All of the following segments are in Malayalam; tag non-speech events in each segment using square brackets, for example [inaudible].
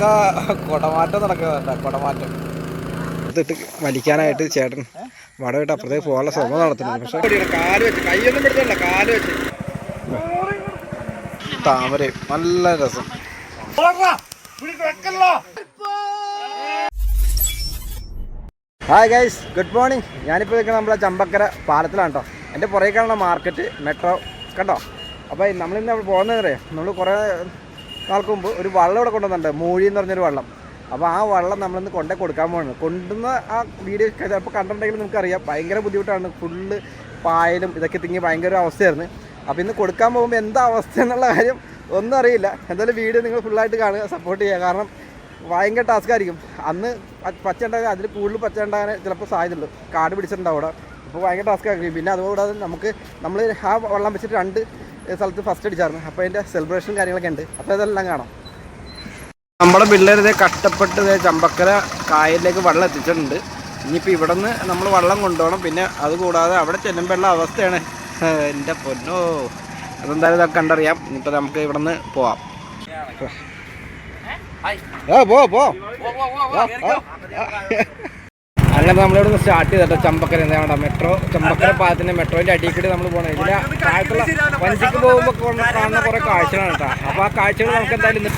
കുടമാറ്റം നടക്കുന്നുണ്ട് കൊടമാറ്റം. ഇതിട്ട് വലിക്കാനായിട്ട് ചേട്ടൻ വടവിട്ട് അപ്പുറത്തേക്ക് പോകാനുള്ള ശ്രമം നടത്തുന്നുണ്ട്. പക്ഷെ കാൽ വെച്ച് കൈയൊന്നും പിടിച്ചല്ല കാൽ വെച്ച്. താമര നല്ല രസം. ഹായ് ഗൈസ് ഗുഡ് മോർണിംഗ് ഞാനിപ്പോൾ നിൽക്കുന്നത് നമ്മളെ ചമ്പക്കര പാലത്തിലാണ് കേട്ടോ എന്റെ പുറകെ കാണുന്ന മാർക്കറ്റ് മെട്രോ കണ്ടോ? അപ്പോൾ നമ്മളിന്ന് അവിടെ പോകുന്നത് അറിയാം? നമ്മൾ കുറേ നാൾക്ക് മുമ്പ് ഒരു വള്ളം ഇവിടെ കൊണ്ടുവന്നിട്ടുണ്ട്. മൂഴി എന്ന് പറഞ്ഞൊരു വള്ളം. അപ്പോൾ ആ വള്ളം നമ്മളിന്ന് കൊണ്ടേ കൊടുക്കാൻ പോകുന്നത് കൊണ്ടുവന്ന ആ വീഡിയോ ചിലപ്പോൾ കണ്ടിട്ടുണ്ടെങ്കിൽ നമുക്കറിയാം. ഭയങ്കര ബുദ്ധിമുട്ടാണ്. ഫുള്ള് പായലും ഇതൊക്കെ തിങ്ങി ഭയങ്കര ഒരു അവസ്ഥയായിരുന്നു. അപ്പോൾ ഇന്ന് കൊടുക്കാൻ പോകുമ്പോൾ എന്താ അവസ്ഥ എന്നുള്ള കാര്യം ഒന്നും അറിയില്ല. എന്തായാലും വീഡിയോ നിങ്ങൾ ഫുള്ളായിട്ട് കാണുക സപ്പോർട്ട് ചെയ്യുക. കാരണം ഭയങ്കര ടാസ്ക് ആയിരിക്കും. അന്ന് പച്ച ഉണ്ടാകാൻ അതിൽ കൂടുതൽ പച്ച ഉണ്ടാകാൻ ചിലപ്പോൾ സാധ്യതയുള്ളൂ. കാട് പിടിച്ചിട്ടുണ്ടാവും അവിടെ. അപ്പോൾ ഭയങ്കര ടാസ്ക് ആയിരിക്കും. പിന്നെ അതുകൂടാതെ നമുക്ക് നമ്മൾ ആ വെള്ളം വെച്ചിട്ട് രണ്ട് സ്ഥലത്ത് ഫസ്റ്റ് അടിച്ചായിരുന്നു. അപ്പോൾ അതിന്റെ സെലിബ്രേഷൻ കാര്യങ്ങളൊക്കെ ഉണ്ട്. അപ്പോൾ ഇതെല്ലാം കാണാം. നമ്മുടെ പിള്ളേർ ഇതേ കഷ്ടപ്പെട്ട് ചമ്പക്കര കായലിലേക്ക് വെള്ളം എത്തിച്ചിട്ടുണ്ട്. ഇനിയിപ്പോൾ ഇവിടെ നിന്ന് നമ്മൾ വെള്ളം കൊണ്ടുപോകണം. പിന്നെ അതുകൂടാതെ അവിടെ ചെല്ലുമ്പോഴുള്ള അവസ്ഥയാണ്. [laughs] എന്റെ പൊന്നോ. അതെന്തായാലും ഇതൊക്കെ കണ്ടറിയാം. ഇനിയിപ്പോൾ നമുക്ക് ഇവിടെ നിന്ന് പോവാം ആ പോ പോ. പോ പോ ആ. അങ്ങനെ നമ്മളിവിടെ നിന്ന് സ്റ്റാർട്ട് ചെയ്തിട്ട് ചമ്പക്കര എന്താണ് മെട്രോ ചമ്പക്കര പാലത്തിന്റെ മെട്രോന്റെ അടിയിൽ കൂടി നമ്മൾ പോകണം ഇതിന്റെ താഴത്തുള്ള വഞ്ചിക്ക് പോകുമ്പോൾ കാണുന്ന കുറെ കാഴ്ചകളാണ് കേട്ടോ അപ്പൊ ആ കാഴ്ചകൾ നമുക്ക് എന്തായാലും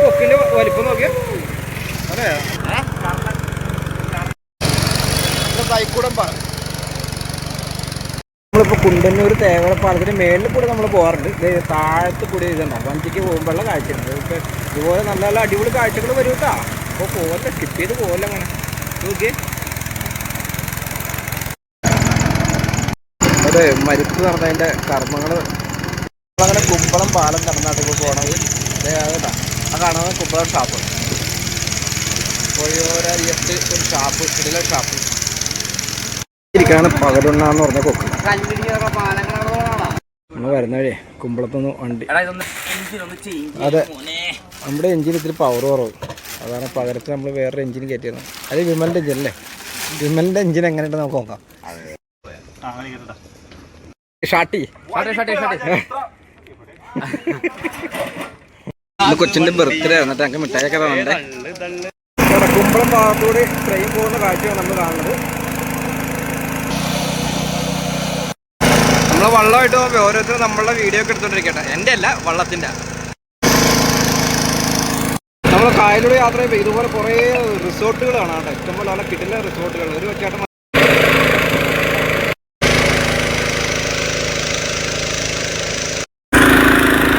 കൊക്കിന്റെ വലിപ്പം നോക്കിയ അതെ തൈക്കൂടം പാലം നമ്മളിപ്പോൾ കുണ്ടന്നൂർ തേവളപ്പാലത്തിന് പാലത്തിന് മേളിൽ കൂടി നമ്മൾ പോകാറുണ്ട്. ഇത് താഴത്ത് കൂടി ഇതുണ്ടാവും വഞ്ചിക്ക് പോകുമ്പോഴുള്ള കാഴ്ചയുണ്ട് ഇപ്പം ഇതുപോലെ നല്ല നല്ല അടിപൊളി കാഴ്ചകൾ വരും കേട്ടോ. അപ്പോൾ പോകല്ല സ്കിപ്പ് ചെയ്ത് പോകല്ല അങ്ങനെ? നോക്കിയേ. അതെ മരുപ്പ് നടന്നതിന്റെ കർമ്മങ്ങൾ അങ്ങനെ കുമ്പളം പാലം കടന്നാട്ട് പോകണത് അതേട്ടാ ആ കാണുന്നത് കുമ്പളം ഷാപ്പ് കോഴിയോര ഒരു ഷാപ്പ് ഇതിലെ ഷാപ്പ് ഇരിക്കാണ് പകരുണ്ടെന്ന് പറഞ്ഞ കൊക്ക്. നമ്മൾ വരുന്ന വഴിയേ കുമ്പളത്തുനിന്ന് വണ്ടി. അതെ. നമ്മുടെ എഞ്ചിൻ ഇത്തിരി പവർ കുറവ്. അതാണ് പകരത്തിൽ നമ്മൾ വേറൊരു എഞ്ചിൻ കയറ്റിയത്. അത് വിമലിന്റെ എഞ്ചിൻ അല്ലേ? വിമലിന്റെ എഞ്ചിൻ എങ്ങനെയുണ്ട് നമുക്ക് നോക്കാം. ഷാട്ടി. കൊച്ചിന്റെ ബർത്ത്ഡേ ആയിരുന്നു എന്നിട്ട് ഞങ്ങൾക്ക് മിഠായിയൊക്കെ തന്നേ കുമ്പളം ഭാഗത്തൂടെ ട്രെയിൻ പോകുന്ന കാഴ്ചയാണ് നമ്മൾ കാണുന്നത്. വള്ളമായിട്ട് പോകുമ്പോൾ ഓരോരുത്തരും നമ്മളുടെ വീഡിയോ ഒക്കെ എടുത്തോണ്ടിരിക്കട്ടെ. എന്റെ അല്ല വള്ളത്തിന്റെ നമ്മൾ കായലിലൂടെ യാത്ര ചെയ്യുമ്പോൾ ഇതുപോലെ കുറേ റിസോർട്ടുകൾ കാണാം കേട്ടോ ഇഷ്ടംപോലെ അവിടെ കിട്ടുന്ന റിസോർട്ടുകൾ. ഒരു ചേട്ടൻ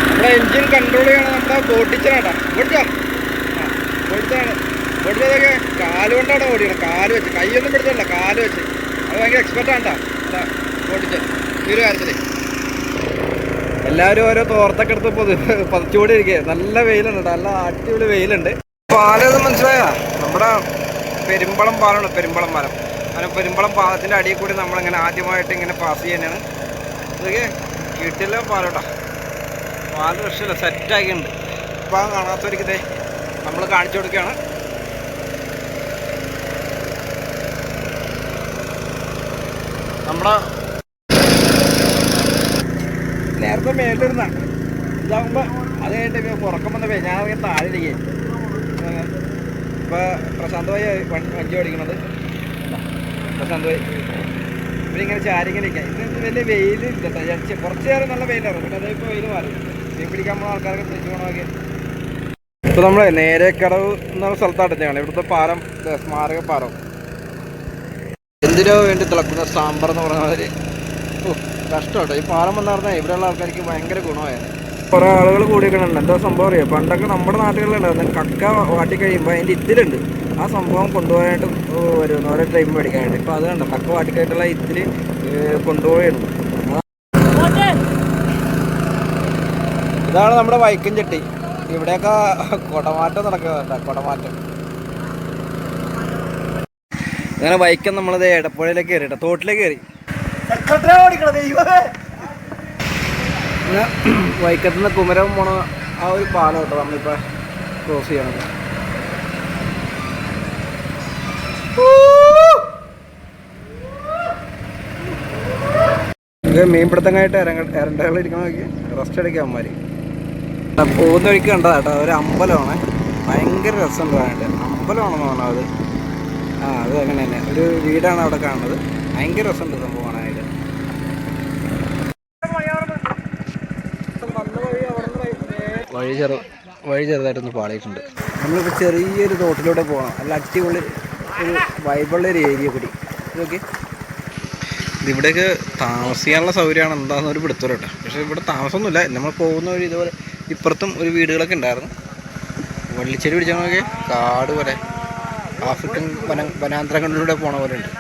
നമ്മുടെ എഞ്ചിൻ കൺട്രോൾ ചെയ്യണം നമ്മുടെ ബോട്ടിച്ചനാട്ടാ ഓടിച്ചോ ഓടിച്ചാണ് ഓടിച്ചതൊക്കെ കാൽ കൊണ്ടാണ് ഓടിയത്. കാൽ വെച്ച്. കൈയൊന്നും പിടിച്ചല്ല കാൽ വെച്ച്. അത് ഭയങ്കര എക്സ്പെർട്ട് ആണ്ടാ ഓടിച്ച് ഈ ഒരു എല്ലാവരും ഓരോ തോർത്തൊക്കെ എടുത്ത് പൊതു പതിച്ചുകൂടി ഇരിക്കുക നല്ല വെയിലുണ്ട്. നല്ല അടിപൊളി വെയിലുണ്ട്. പാലം മനസ്സിലായ? നമ്മുടെ പെരുമ്പളം പാലമാണ് പെരുമ്പളം പാലം. അങ്ങനെ പെരുമ്പളം പാലത്തിന്റെ അടിയിൽ കൂടി നമ്മൾ ഇങ്ങനെ ആദ്യമായിട്ട് ഇങ്ങനെ പാസ് ചെയ്യാനാണ് ഇതൊക്കെ കിട്ടില്ല പാലോട്ടാ. പാൽ രക്ഷയില്ല സെറ്റാക്കിയിട്ടുണ്ട്. ഇപ്പം ആ കാണാത്തവർക്ക് ഇതേ നമ്മൾ കാണിച്ചു കൊടുക്കുകയാണ്. നമ്മുടെ നേരത്തെ മേലിരുന്ന ഇതാകുമ്പോൾ അത് കഴിഞ്ഞിട്ട് ഉറക്കം വന്ന പേ ഞാൻ ഇങ്ങനെ താഴെ ഇരിക്കേ ഇപ്പോൾ പ്രശാന്ത് ഭായി വണ്ടി ഓടിക്കണത്. പ്രശാന്ത് ഭായി. ഇവരിങ്ങനെ ചാരിങ്ങനെ ഇരിക്കാം. ഇന്ന് വലിയ വെയിലില്ല കേട്ടോ ഞാൻ കുറച്ച് നേരം നല്ല വെയിലാണ് പിന്നെ അതിപ്പോൾ വെയിൽ മാറി. മീൻ പിടിക്കാൻ പോകുന്ന ആൾക്കാരൊക്കെ തിരിച്ചു പോകണമൊക്കെ ഇപ്പോൾ നമ്മൾ നേരെ കടവ് എന്നുള്ള സ്ഥലത്താട്ട് ഞങ്ങൾ ഇവിടുത്തെ പാലം സ്മാരക പാലം. എന്തിനോ വേണ്ടി തിളക്കുന്ന സാമ്പാർ എന്ന് പറഞ്ഞ മാതിരി? കഷ്ടമാട്ടോ. ഈ പാലം വന്ന് പറഞ്ഞാൽ ഇവിടെയുള്ള ആൾക്കാർക്ക് ഭയങ്കര ഗുണമായിരുന്നു കുറേ ആളുകൾ കൂടിയിട്ടുണ്ട് എന്താ സംഭവം അറിയാം? പണ്ടൊക്കെ നമ്മുടെ നാട്ടുകളിലുണ്ടായിരുന്നു കക്ക വാട്ടി കഴിയുമ്പോൾ അതിന്റെ ഇതിലുണ്ട്. ആ സംഭവം കൊണ്ടുപോകാനായിട്ട് വരുന്നു. ഓരോ ടൈം മേടിക്കാനായിട്ട്. ഇപ്പോൾ അത് കണ്ടോ? കക്ക വാട്ടിക്കായിട്ടുള്ള ഇതിൽ കൊണ്ടുപോയിരുന്നു ഇതാണ് നമ്മുടെ വൈക്കം ചെട്ടി. ഇവിടെയൊക്കെ കുടമാറ്റം നടക്കുക കുടമാറ്റം. അങ്ങനെ വൈക്കം നമ്മളത് എടപ്പുഴയിലേക്ക് കയറി കേട്ടോ. തോട്ടിലേക്ക് കയറി. വൈക്കത്ത് നിന്ന് കുമരം പോണ ആ ഒരു പാലം കേട്ടോ നമ്മളിപ്പ ക്രോസ് ചെയ്യണത്. മീൻപിടുത്തങ്ങായിട്ട് ഇറങ്ങ ഇരണ്ടകൾ ഇരിക്കണ നോക്കി റെസ്റ്റ് എടുക്കുക അമ്മമാര് പോകുന്ന വഴിക്ക് കണ്ടതാ കേട്ടോ ഒരു അമ്പലമാണ്. ഭയങ്കര രസം കാണാനായിട്ട്. അമ്പലമാണെന്ന് പറഞ്ഞത് ആ അത് അങ്ങനെ തന്നെ. ഒരു വീടാണ് അവിടെ കാണുന്നത്. ഭയങ്കര രസമുണ്ട് സംഭവം കാണാനായിട്ട് വഴി ചെറു വഴി ചെറുതായിട്ടൊന്ന് പാളിയിട്ടുണ്ട്. നമ്മളിപ്പോൾ ചെറിയൊരു തോട്ടിലൂടെ പോകണം നല്ല അടിപൊളി ഒരു വൈബുള്ള ഒരു ഏരിയ കൂടി. ഓക്കെ ഇവിടേക്ക് താമസിക്കാനുള്ള സൗകര്യമാണ് എന്താണെന്ന് ഒരു പിടുത്തം കേട്ടോ. പക്ഷേ ഇവിടെ താമസമൊന്നുമില്ല. നമ്മൾ പോകുന്ന വഴി ഇതുപോലെ ഇപ്പുറത്തും ഒരു വീടുകളൊക്കെ ഉണ്ടായിരുന്നു. വള്ളിച്ചെടി പിടിച്ചാൽ നോക്കിയാൽ കാട് പോലെ ആഫ്രിക്കൻ വന വനാന്തരങ്ങളിലൂടെ പോണ പോലെ ഉണ്ട്.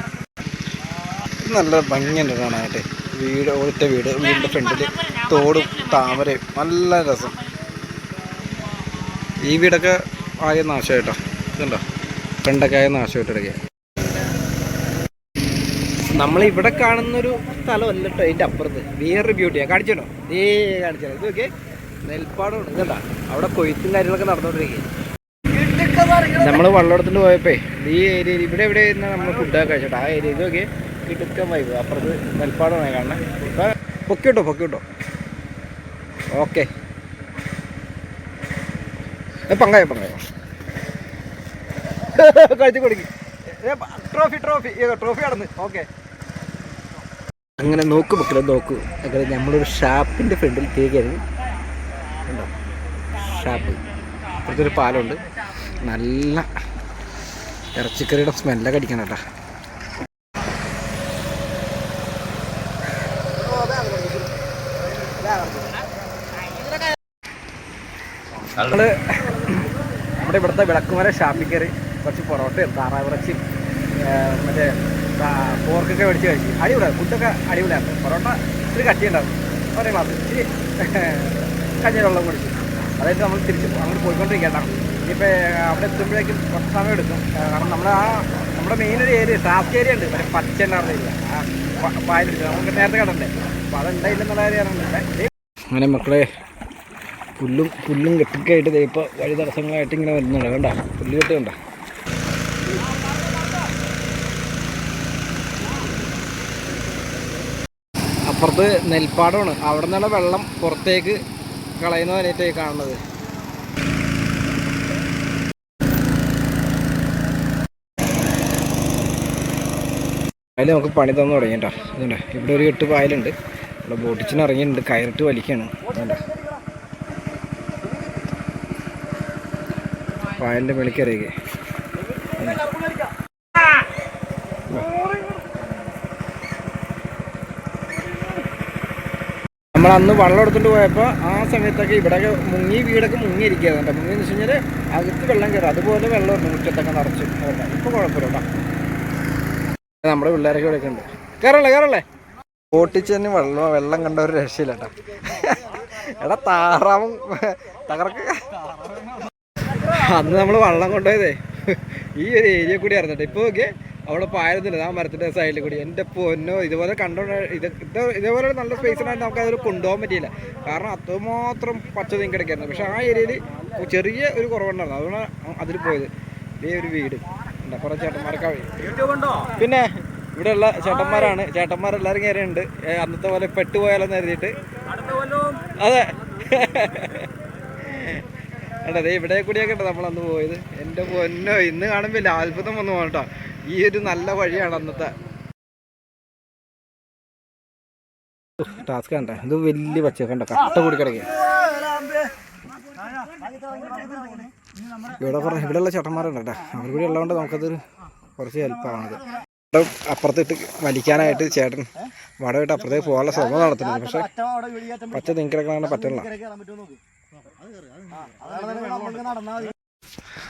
നല്ല ഭംഗിയുണ്ട് കാണാനായിട്ട്. വീട് ഒറ്റ വീട് വീടിന്റെ ഫ്രണ്ടിൽ തോടും താമരയും. നല്ല രസം. ഈ വീടൊക്കെ ആയ നാശമായിട്ടോ ഇതുണ്ടോ? ഫ്രണ്ടൊക്കെ ആയ നാശമായിട്ടിടയ്ക്ക് നമ്മൾ നമ്മളിവിടെ കാണുന്നൊരു സ്ഥലമല്ല കേട്ടോ അതിന്റെ അപ്പുറത്ത്. വേറൊരു ബ്യൂട്ടിയാണ് കാണിച്ചോ ഏ കാണിച്ചോ ഇത് ഓക്കെ നെൽപ്പാടമാണ്. ഇതുണ്ടാ അവിടെ കൊയ്ത്തും കാര്യങ്ങളൊക്കെ നടന്നുകൊണ്ടിരിക്കുകയാണ് നമ്മൾ വള്ളടത്തിന് പോയപ്പോ ഈ ഏരിയയിൽ ഇവിടെ എവിടെ നമ്മൾ ഫുഡൊക്കെ കഴിച്ചോട്ടെ ആ ഏരിയ ഇത് നോക്കിയേ. കിടുക്കൻ വൈബ് അപ്പുറത്ത് നെൽപ്പാടമാണ് കാണുന്നത് ഇപ്പം പൊക്കി കിട്ടോ പൊക്കി കിട്ടോ ഓക്കെ. പങ്കായോ പങ്കായോ? [laughs] കഴിച്ചു കൊടുക്കി. Trophy trophy. ട്രോഫി കടന്ന്. ഓക്കെ. അങ്ങനെ നോക്ക് മക്കളെ നോക്കൂ. അങ്ങനെ നമ്മളൊരു ഷാപ്പിന്റെ ഫ്രണ്ടിൽ തിരികെയായിരുന്നു ഉണ്ടോ ഷാപ്പ്. ഇപ്പുറത്തൊരു പാലമുണ്ട് നല്ല ഇറച്ചിക്കറിയുടെ സ്മെല്ലൊക്കെ അടിക്കണം കേട്ടോ. നമ്മൾ നമ്മുടെ ഇവിടുത്തെ വിളക്കുമര ഷാപ്പിൽ കയറി കുറച്ച് പൊറോട്ടയും താറാവിറച്ചിയും ആ, മറ്റേ പോർക്കൊക്കെ മേടിച്ച് കഴിച്ചു. അടിപൊളിയാണ് ഫുഡൊക്കെ അടിപൊളിയാണ് പൊറോട്ട ഇത്തിരി കട്ടിയുണ്ടാവും. ഒരേ ക്ലാസ് ഇച്ചിരി കഞ്ഞി വെള്ളം കുടിച്ചു അതായത് നമ്മൾ തിരിച്ച് അങ്ങോട്ട് പോയിക്കൊണ്ടിരിക്കേണ്ട ഇനിയിപ്പോൾ അവിടെ എത്തുമ്പോഴേക്കും കുറച്ച് സമയം എടുക്കും. കാരണം നമ്മുടെ ആ നമ്മുടെ മെയിൻ ഒരു ഏരിയ ട്രാഫിക് ഏരിയ ഉണ്ട്. മറ്റേ പച്ച ഉണ്ടായിരുന്ന ഏരിയ ആ പ- പായലിട്ട് നമുക്ക് നേരത്തെ കണ്ടേ അപ്പോൾ അതുണ്ടായില്ലെന്നുള്ള കാര്യമാണ് അങ്ങനെ മക്കളെ പുല്ലും പുല്ലും കെട്ടിക്കായിട്ട് ഇപ്പോൾ വഴി തടസ്സങ്ങളായിട്ട് ഇങ്ങനെ വരുന്നുണ്ട്. കണ്ട? പുല്ല് കെട്ട് കണ്ട? അപ്പുറത്ത് നെൽപ്പാടമാണ് അവിടെ നിന്നുള്ള വെള്ളം പുറത്തേക്ക് കളയുന്നതായിട്ടായി കാണുന്നത്. അതിൽ നമുക്ക് പണി തന്നു തുടങ്ങിയിട്ടാ ഇതുണ്ട്? ഇവിടെ ഒരു കെട്ട് പായലുണ്ട്. ഇവിടെ ബോട്ടിച്ചിന് ഇറങ്ങിയിട്ടുണ്ട്. കയറിട്ട് വലിക്കാണ്. അതുകൊണ്ടാ പായലിന്റെ വെളിക്കറിയൊക്കെ നമ്മൾ അന്ന് വെള്ളം എടുത്തുകൊണ്ട് പോയപ്പോൾ ആ സമയത്തൊക്കെ ഇവിടെയൊക്കെ മുങ്ങി വീടൊക്കെ മുങ്ങിയിരിക്കുകയാണ് മുങ്ങി എന്ന് വെച്ച് കഴിഞ്ഞാൽ അകത്ത് വെള്ളം കയറും അതുപോലെ വെള്ളം ഉണ്ട് മുറ്റത്തൊക്കെ നിറച്ച് ഇപ്പോൾ കുഴപ്പമില്ല നമ്മുടെ പിള്ളേരൊക്കെ ഇവിടെ ഉണ്ട് കയറല്ലേ കയറല്ലേ ഓട്ടിച്ചതിന് വെള്ളം വെള്ളം കണ്ട ഒരു രക്ഷയില്ല കേട്ടോ. എടാ താറാവും. തകർക്ക്. അന്ന് നമ്മൾ വള്ളം കൊണ്ടുപോയതേ. ഈ ഒരു ഏരിയ കൂടി ഇറങ്ങട്ടെ ഇപ്പോൾ നോക്കിയേ അവിടെ പായരുന്നില്ല ആ മരത്തിന്റെ സൈഡിൽ കൂടി. എന്റെ പൊന്നോ ഇതുപോലെ കണ്ടോ ഇത് ഇത് ഇതേപോലെ നല്ല സ്പേസ് ഉണ്ടായിട്ട് നമുക്ക് അതൊരു കൊണ്ടുപോകാൻ പറ്റിയില്ല. കാരണം അത്രമാത്രം പച്ച തീം കിടക്കായിരുന്നു. പക്ഷെ ആ ഏരിയയിൽ ചെറിയ ഒരു കുറവുണ്ടായിരുന്നു. അതുകൊണ്ടാണ് അതിൽ പോയത്. ഇതേ ഒരു വീട്. ഉണ്ട് കുറേ ചേട്ടന്മാരൊക്കെ പിന്നെ ഇവിടെ ഉള്ള ചേട്ടന്മാരാണ്. ചേട്ടന്മാരെല്ലാവരും കയറിയുണ്ട് അന്നത്തെ പോലെ പെട്ടുപോയാലെന്ന് കരുതിയിട്ട്. അതെ. ദേ ഇവിടെ കൂടിയൊക്കെ നമ്മൾ അന്ന് പോയത്. എന്റെ പൊന്നോ ഇന്ന് കാണുമ്പോൾ അത്ഭുതം വന്നു പോകട്ടോ ഈ ഒരു നല്ല വഴിയാണ് അന്നത്തെ. ടാസ്ക് കണ്ട. ഇത് വലിയ പച്ച കണ്ട? കട്ട കൂടി കിടക്കുക ഇവിടെ കുറേ ഇവിടെയുള്ള ചേട്ടന്മാരുണ്ട് കേട്ടോ. അവർ കൂടി ഉള്ളതുകൊണ്ട് നമുക്കതൊരു കുറച്ച് ഹെൽപ്പാണത് ഇവിടെ അപ്പുറത്തിട്ട് വലിക്കാനായിട്ട് ചേട്ടൻ വടവിട്ട് അപ്പുറത്തേക്ക് പോകാനുള്ള ശ്രമം നടത്തുന്നുണ്ട്. പക്ഷെ പച്ച നിങ്കിടക്കണ പറ്റില്ല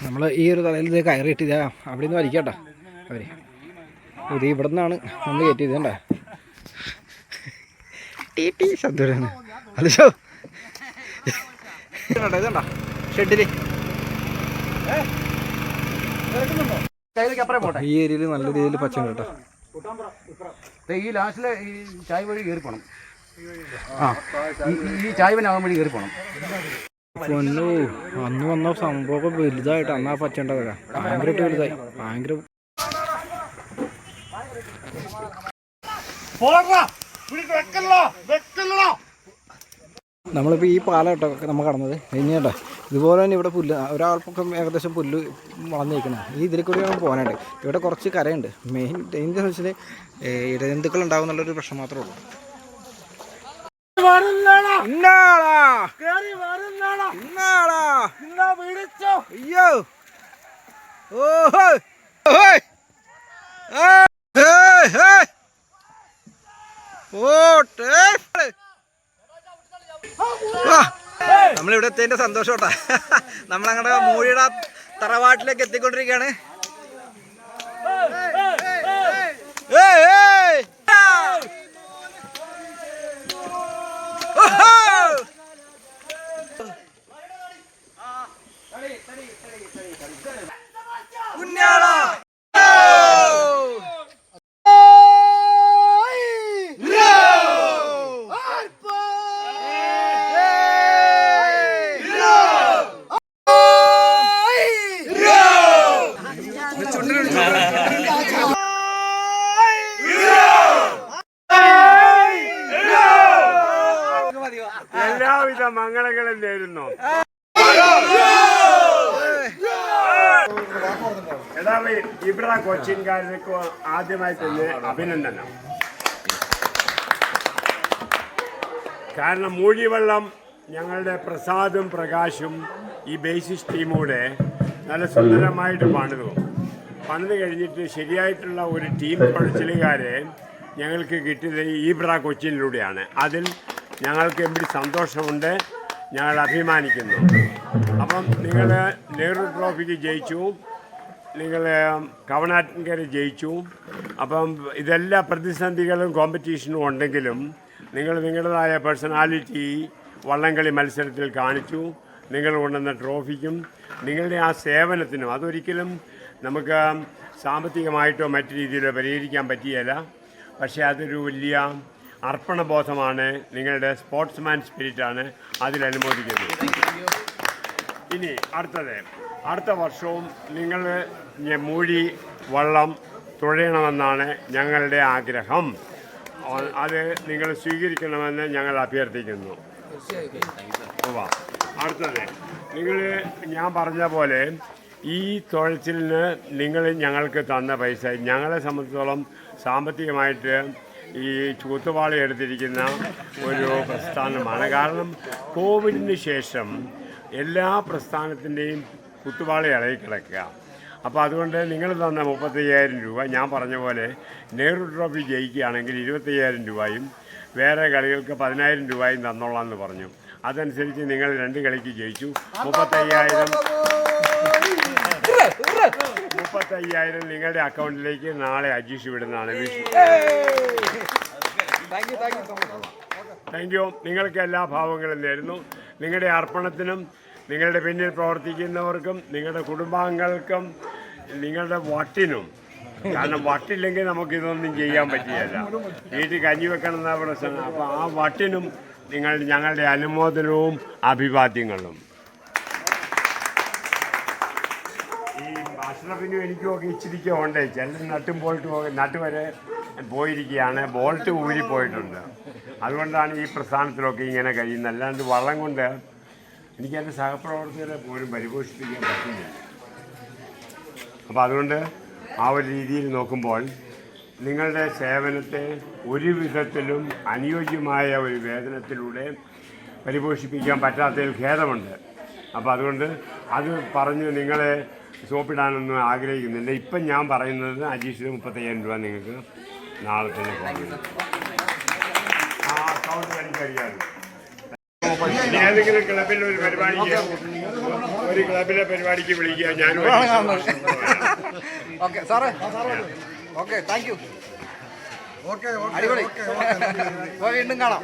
നമ്മൾ ഈ ഒരു തലയിൽ ഇത് കയറിയിട്ട് ഇതാ അവിടെ നിന്ന് വലിക്കട്ടോ. അവർ. ഇത് ഇവിടെ നിന്നാണ് നമ്മൾ കയറ്റിയത് കണ്ട? ടീ ടീ ശബ്ദമാണ്. അത് ഷോ ഇതുണ്ട ഷെഡിൽ. ഈ ഏരിയയിൽ നല്ല രീതിയിൽ പച്ച ഉണ്ട് കേട്ടോ ഈ ലാസ്റ്റിലെ ഈ ചായ വഴി കയറി പോണം ആ ഈ- ഈ ചായ വനാവാൻ വഴി കയറി പോണം പൊന്നു അന്ന് വന്ന സംഭവമൊക്കെ വലുതായിട്ട് അന്നാ പച്ചണ്ടതൊക്കെ ഭയങ്കരമായിട്ട് വലുതായി. ഭയങ്കര നമ്മളിപ്പോൾ ഈ പാലം കേട്ടോ നമ്മൾ കടന്നത്. ഇനി കേട്ടോ ഇതുപോലെ തന്നെ ഇവിടെ പുല്ല് ഒരാൾക്കൊക്കെ ഏകദേശം പുല്ല് വളർന്നിരിക്കണം ഈ ഇതിൽ കൂടിയാണ് പോകാനായിട്ട്. ഇവിടെ കുറച്ച് കരയുണ്ട്. മെയിൻ ഡേഞ്ചർ വെച്ചാൽ ഇടജന്തുക്കൾ ഉണ്ടാവും എന്നുള്ളൊരു പ്രശ്നം മാത്രമേ ഉള്ളൂ. അയ്യോ. ഓഹോ. നമ്മളിവിടെ എത്തിയതിന്റെ സന്തോഷം കേട്ടാ നമ്മളങ്ങടെ മൂഴിയുടെ തറവാട്ടിലേക്ക് എത്തിക്കൊണ്ടിരിക്കുകയാണ്. ഉണ്ണിയാളാ. കൊച്ചിൻകാർക്ക് ആദ്യമായി തന്നെ അഭിനന്ദനം. കാരണം മൂഴിവെള്ളം ഞങ്ങളുടെ പ്രസാദും പ്രകാശും ഈ ബേസിസ് ടീമൂടെ നല്ല സുന്ദരമായിട്ട് പണിതു. പണിത് കഴിഞ്ഞിട്ട് ശരിയായിട്ടുള്ള ഒരു ടീം കുഴച്ചിലുകാരെ ഞങ്ങൾക്ക് കിട്ടിയത് ഈബ്ര കൊച്ചിയിലൂടെയാണ് അതിൽ ഞങ്ങൾക്ക് എമ്പിടി സന്തോഷമുണ്ട് ഞങ്ങൾ അഭിമാനിക്കുന്നു. അപ്പം നിങ്ങൾ നെഹ്റു ട്രോഫിക്ക് ജയിച്ചു. നിങ്ങൾ കവനാറ്റിൻകര ജയിച്ചു. അപ്പം ഇതെല്ലാ പ്രതിസന്ധികളും കോമ്പറ്റീഷനും ഉണ്ടെങ്കിലും നിങ്ങൾ നിങ്ങളുടേതായ പേഴ്സണാലിറ്റി വള്ളംകളി മത്സരത്തിൽ കാണിച്ചു. നിങ്ങൾ കൊണ്ടുവന്ന ട്രോഫിക്കും നിങ്ങളുടെ ആ സേവനത്തിനും അതൊരിക്കലും നമുക്ക് സാമ്പത്തികമായിട്ടോ മറ്റു രീതിയിലോ പരിഹരിക്കാൻ പറ്റിയല്ല പക്ഷേ അതൊരു വലിയ അർപ്പണബോധമാണ് നിങ്ങളുടെ സ്പോർട്സ്മാൻ സ്പിരിറ്റാണ് അതിൽ അനുമോദിക്കുന്നത്. ഇനി അടുത്തത്. അടുത്ത വർഷവും നിങ്ങൾ മൂഴി വള്ളം തുഴയണമെന്നാണ് ഞങ്ങളുടെ ആഗ്രഹം. അത് നിങ്ങൾ സ്വീകരിക്കണമെന്ന് ഞങ്ങൾ അഭ്യർത്ഥിക്കുന്നു. അടുത്തത്. നിങ്ങൾ ഞാൻ പറഞ്ഞ പോലെ ഈ തുഴച്ചിലിന് നിങ്ങൾ ഞങ്ങൾക്ക് തന്ന പൈസ ഞങ്ങളെ സംബന്ധിച്ചോളം സാമ്പത്തികമായിട്ട് ഈ ചൂത്തുപാളി എടുത്തിരിക്കുന്ന ഒരു പ്രസ്ഥാനമാണ്. കാരണം കോവിഡിന് ശേഷം എല്ലാ പ്രസ്ഥാനത്തിന്റെയും കുത്തുവാളി ഇളകി കിടക്കുക. അപ്പോൾ അതുകൊണ്ട് നിങ്ങൾ തന്ന മുപ്പത്തയ്യായിരം രൂപ ഞാൻ പറഞ്ഞ പോലെ നെഹ്റു ട്രോഫി ജയിക്കുകയാണെങ്കിൽ ഇരുപത്തയ്യായിരം രൂപയും വേറെ കളികൾക്ക് പതിനായിരം രൂപയും തന്നോളാം എന്ന് പറഞ്ഞു. അതനുസരിച്ച് നിങ്ങൾ രണ്ട് കളിക്ക് ജയിച്ചു. മുപ്പത്തയ്യായിരം മുപ്പത്തയ്യായിരം നിങ്ങളുടെ അക്കൗണ്ടിലേക്ക് നാളെ അജീഷ് വിടുന്നതാണ്. വിഷു. താങ്ക് യു നിങ്ങൾക്ക് എല്ലാ ഭാവങ്ങളും നേരുന്നു. നിങ്ങളുടെ അർപ്പണത്തിനും നിങ്ങളുടെ പിന്നിൽ പ്രവർത്തിക്കുന്നവർക്കും നിങ്ങളുടെ കുടുംബാംഗങ്ങൾക്കും നിങ്ങളുടെ വട്ടിനും. കാരണം വട്ടില്ലെങ്കിൽ നമുക്കിതൊന്നും ചെയ്യാൻ പറ്റിയല്ല വീട്ടിൽ കഞ്ഞി വെക്കണം എന്നാ പ്രശ്നം. അപ്പോൾ ആ വട്ടിനും നിങ്ങൾ ഞങ്ങളുടെ അനുമോദനവും അഭിവാദ്യങ്ങളും. ഈ അഷ്റഫിനും എനിക്കും ഒക്കെ ഇച്ചിരിക്കും ഉണ്ട്. ചിലർ നട്ടും പോയിട്ട് ഒക്കെ നട്ട് വരെ പോയിരിക്കുകയാണ്. ബോൾട്ട് ഊരി പോയിട്ടുണ്ട്. അതുകൊണ്ടാണ് ഈ പ്രസ്ഥാനത്തിലൊക്കെ ഇങ്ങനെ കഴിയുന്നത്. അല്ലാണ്ട് വള്ളം കൊണ്ട് എനിക്ക് എന്റെ സഹപ്രവർത്തകരെ പോലും പരിപോഷിപ്പിക്കാൻ പറ്റില്ല അപ്പോൾ അതുകൊണ്ട് ആ ഒരു രീതിയിൽ നോക്കുമ്പോൾ നിങ്ങളുടെ സേവനത്തെ ഒരു വിധത്തിലും അനുയോജ്യമായ ഒരു വേതനത്തിലൂടെ പരിപോഷിപ്പിക്കാൻ പറ്റാത്തതിൽ ഖേദമുണ്ട്. അപ്പോൾ അതുകൊണ്ട് അത് പറഞ്ഞ് നിങ്ങളെ സോപ്പിടാനൊന്നും ആഗ്രഹിക്കുന്നില്ല. ഇപ്പം ഞാൻ പറയുന്നത് അജീഷിന് മുപ്പത്തയ്യായിരം രൂപ നിങ്ങൾക്ക് നാളെ തന്നെ പോകുന്നു ഇനി ഏതെങ്കിലും ക്ലബിൽ ഒരു പരിപാടിക്ക് ഒരു ക്ലബിലെ പരിപാടിക്ക് വിളിക്കുക ഞാനും ഓക്കെ സാറേ. ഓക്കെ താങ്ക് യു അടിപൊളി. അപ്പോൾ വീണ്ടും കാണാം.